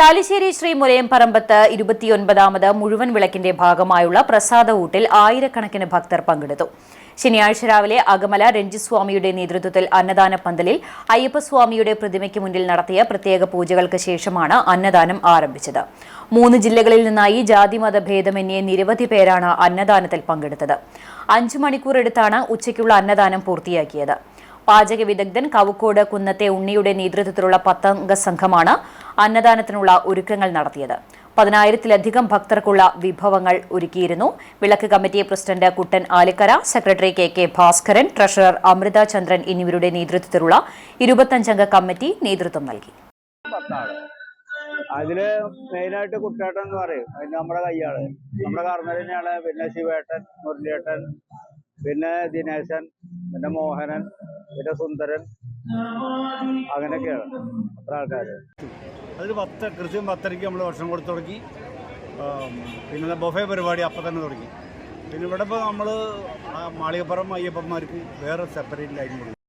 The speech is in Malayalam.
ചാലിശ്ശേരി ശ്രീ മുലയംപറമ്പത്ത് ഇരുപത്തിയൊൻപതാമത് മുഴുവൻ വിളക്കിന്റെ ഭാഗമായുള്ള പ്രസാദ ഊട്ടിൽ ആയിരക്കണക്കിന് ഭക്തർ പങ്കെടുത്തു. ശനിയാഴ്ച രാവിലെ അകമല രഞ്ജിസ്വാമിയുടെ നേതൃത്വത്തിൽ അന്നദാന പന്തലിൽ അയ്യപ്പസ്വാമിയുടെ പ്രതിമയ്ക്ക് മുന്നിൽ നടത്തിയ പ്രത്യേക പൂജകൾക്ക് ശേഷമാണ് അന്നദാനം ആരംഭിച്ചത്. മൂന്ന് ജില്ലകളിൽ നിന്നായി ജാതിമത ഭേദമന്യേ നിരവധി പേരാണ് അന്നദാനത്തിൽ പങ്കെടുത്തത്. അഞ്ചു മണിക്കൂർ എടുത്താണ് ഉച്ചയ്ക്കുള്ള അന്നദാനം പൂർത്തിയാക്കിയത്. പാചക വിദഗ്ധൻ കവുക്കോട് കുന്നത്തെ ഉണ്ണിയുടെ നേതൃത്വത്തിലുള്ള പത്തംഗ സംഘമാണ് അന്നദാനത്തിനുള്ള ഒരുക്കങ്ങൾ നടത്തിയത്. പതിനായിരത്തിലധികം ഭക്തർക്കുള്ള വിഭവങ്ങൾ ഒരുക്കിയിരുന്നു. വിളക്ക് committee president Kuttan Alikkara secretary K K Bhaskaran treasurer Amritha Chandran എന്നിവരുടെ നേതൃത്വത്തിലുള്ള ഇരുപത്തഞ്ചംഗ കമ്മിറ്റി നേതൃത്വം നൽകി. അതിൽ മെയിനായിട്ട് കുട്ടേട്ടൻ എന്ന് പറയും. നമ്മുടെ കയ്യാൾ നമ്മുടെ കർമ്മ തന്നെയാണ്. പിന്നെ ശിവേട്ടൻ മുരളിയേട്ടൻ പിന്നെ ദിനേശൻ പിന്നെ മോഹനൻ പിന്നെ സുന്ദരൻ. അങ്ങനെയൊക്കെയാണ്. അത്ര ആൾക്കാര്. അതിൽ പത്ത് കൃത്യം പത്തരയ്ക്ക് നമ്മൾ ഭക്ഷണം കൊടുത്തു തുടങ്ങി. പിന്നെ ബൊഫേ പരിപാടി അപ്പം തന്നെ തുടങ്ങി. പിന്നെ ഇവിടെ ഇപ്പോൾ നമ്മൾ മാളികപ്പുറം അയ്യപ്പന്മാർക്ക് വേറെ സെപ്പറേറ്റ് ലൈൻ കൊടുക്കും.